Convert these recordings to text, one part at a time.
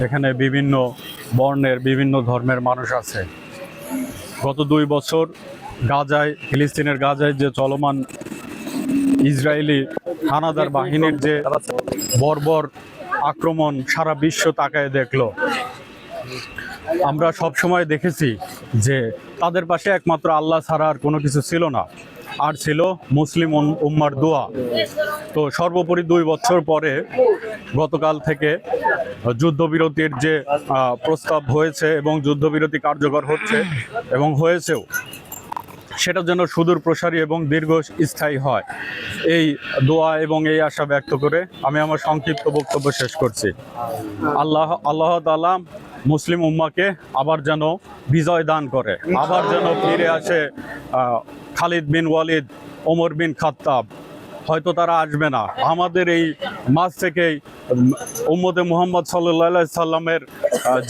এখানে বিভিন্ন বর্ণের বিভিন্ন ধর্মের মানুষ আছে। গত দুই বছর গাজায়, ফিলিস্তিনের গাজায় যে চলমান ইসরায়েলি হানাদার বাহিনীর যে বর্বর আক্রমণ সারা বিশ্ব তাকায় দেখল। আমরা সব সময় দেখেছি যে তাদের পাশে একমাত্র আল্লাহ ছাড়া আর কোনো কিছু ছিল না। আর ছিল মুসলিম উম- উম্মার দোয়া। তো সর্বোপরি দুই বছর পরে গতকাল থেকে যুদ্ধবিরতির যে প্রস্তাব হয়েছে এবং যুদ্ধবিরতি কার্যকর হচ্ছে এবং হয়েছেও সেটা যেন সুদূর প্রসারী এবং দীর্ঘ স্থায়ী হয়। এই দোয়া এবং এই আশা ব্যক্ত করে আমি আমার সংক্ষিপ্ত বক্তব্য শেষ করছি। আল্লাহ আল্লাহ তাআলা মুসলিম উম্মাকে আবার যেন বিজয় দান করে, আবার যেন ফিরে আসে খালিদ বিন ওয়ালিদ, ওমর বিন খাত্তাব হয়তো তারা আসবে না। আমাদের এই মাস থেকেই উম্মদে মোহাম্মদ সাল্লাহ সাল্লামের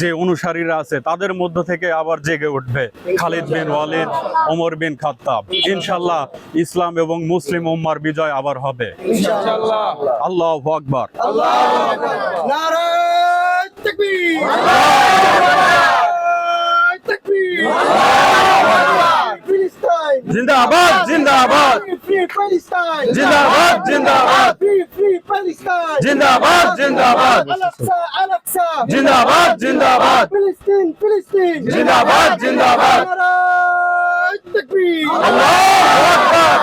যে অনুসারীরা আছে তাদের মধ্য থেকে আবার জেগে উঠবে খালিদ বিন ওয়ালিদ ওমর বিন খাত্তাব। ইনশাল্লাহ ইসলাম এবং মুসলিম উম্মার বিজয় আবার হবে। আল্লাহ আকবার। জিন্দাবাদ ফ্রি ফিলিস্তাইন জিন্দাবাদ জিন্দাবাদ। ফ্রি ফ্রি ফিলিস্তাইন জিন্দাবাদ জিন্দাবাদ। আলাকসা আলাকসা জিন্দাবাদ জিন্দাবাদ। ফিলিস্তিন ফিলিস্তিন জিন্দাবাদ জিন্দাবাদ। নারায় তাকবীর আল্লাহু আকবার।